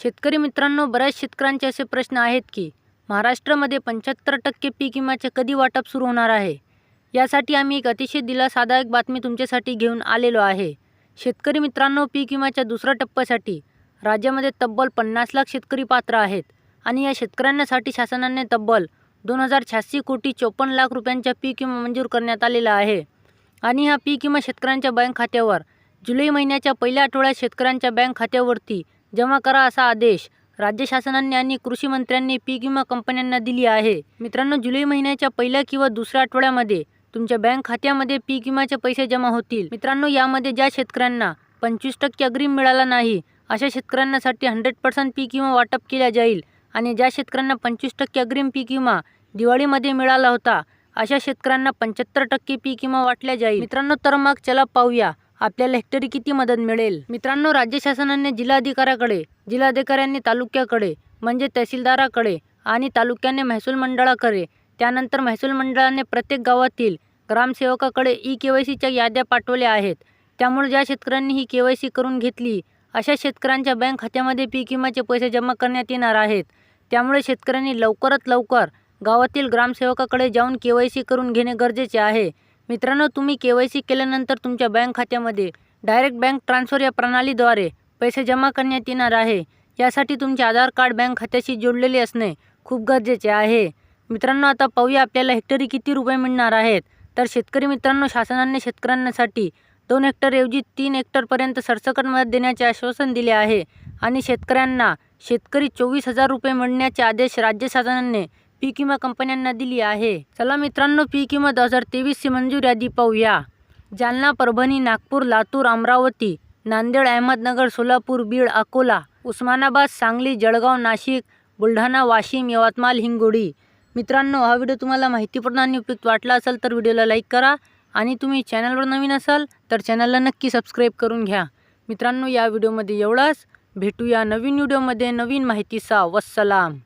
शेतकरी मित्रांनो बऱ्याच शेतकऱ्यांचे असे प्रश्न आहेत की महाराष्ट्रामध्ये पंच्याहत्तर टक्के पीक विम्याचे कधी वाटप सुरू होणार आहे? यासाठी आम्ही एक अतिशय दिलासादायक बातमी तुमच्यासाठी घेऊन आलेलो आहे. शेतकरी मित्रांनो पीक विम्याच्या दुसऱ्या टप्प्यासाठी राज्यामध्ये तब्बल पन्नास लाख शेतकरी पात्र आहेत आणि या शेतकऱ्यांसाठी शासनाने तब्बल दोन हजार शहाऐंशी कोटी चोपन्न लाख रुपयांचा पीक विमा मंजूर करण्यात आलेला आहे. आणि हा पीक विमा शेतकऱ्यांच्या बँक खात्यावर जुलै महिन्याच्या पहिल्या आठवड्यात शेतकऱ्यांच्या बँक खात्यावरती जमा करा असा आदेश राज्य शासनाने आणि कृषी मंत्र्यांनी पीक विमा कंपन्यांना दिली आहे. मित्रांनो जुलै महिन्याच्या पहिल्या किंवा दुसऱ्या आठवड्यामध्ये तुमच्या बँक खात्यामध्ये पीक विम्याचे पैसे जमा होतील. मित्रांनो यामध्ये ज्या शेतकऱ्यांना पंचवीस टक्के अग्रिम मिळाला नाही अशा शेतकऱ्यांसाठी हंड्रेड पर्सेंट पीक विमा वाटप केला जाईल आणि ज्या शेतकऱ्यांना पंचवीस टक्के अग्रिम पीक विमा दिवाळीमध्ये मिळाला होता अशा शेतकऱ्यांना पंच्याहत्तर टक्के पीक विमा वाटल्या जाईल. मित्रांनो तर मग चला पाहूया आपल्याला हेक्टरी किती मदत मिळेल? मित्रांनो राज्य शासनाने जिल्हाधिकाऱ्याकडे जिल्हाधिकाऱ्यांनी तालुक्याकडे म्हणजे तहसीलदाराकडे आणि तालुक्याने महसूल मंडळाकडे त्यानंतर महसूल मंडळाने प्रत्येक गावातील ग्रामसेवकाकडे ई के वाय सीच्या याद्या पाठवल्या आहेत. त्यामुळे ज्या शेतकऱ्यांनी ही के वाय सी करून घेतली अशा शेतकऱ्यांच्या बँक खात्यामध्ये पीक विम्याचे पैसे जमा करण्यात येणार आहेत. त्यामुळे शेतकऱ्यांनी लवकरात लवकर गावातील ग्रामसेवकाकडे जाऊन के वाय सी करून घेणे गरजेचे आहे. मित्रांनो तुम्ही के वाय सी केल्यानंतर तुमच्या बँक खात्यामध्ये डायरेक्ट बँक ट्रान्सफर या प्रणालीद्वारे पैसे जमा करण्यात येणार आहे. यासाठी तुमचे आधार कार्ड बँक खात्याशी जोडलेले असणे खूप गरजेचे आहे. मित्रांनो आता पाहूया आपल्याला हेक्टरी किती रुपये मिळणार आहेत. तर शेतकरी मित्रांनो शासनाने शेतकऱ्यांसाठी दोन हेक्टरऐवजी तीन हेक्टरपर्यंत सरसकट मदत देण्याचे आश्वासन दिले आहे. आणि शेतकऱ्यांना शेतकरी चोवीस हजार रुपये मिळण्याचे आदेश राज्य शासनाने पीक विमा कंपन्यांना दिली आहे. चला मित्रांनो पीक विमा दोन हजार तेवीसची मंजूर यादी पाहूया. जालना परभणी नागपूर लातूर अमरावती नांदेड अहमदनगर सोलापूर बीड अकोला उस्मानाबाद सांगली जळगाव नाशिक बुलढाणा वाशिम यवतमाळ हिंगोली मित्रांनो हा व्हिडिओ तुम्हाला माहितीपूर्ण आणि उपयुक्त वाटला असेल तर व्हिडिओला लाईक करा आणि तुम्ही चॅनलवर नवीन असाल तर चॅनलला नक्की सबस्क्राईब करून घ्या. मित्रांनो या व्हिडिओमध्ये एवढाच. भेटूया नवीन व्हिडिओमध्ये. नवीन माहितीचा वस्सलाम.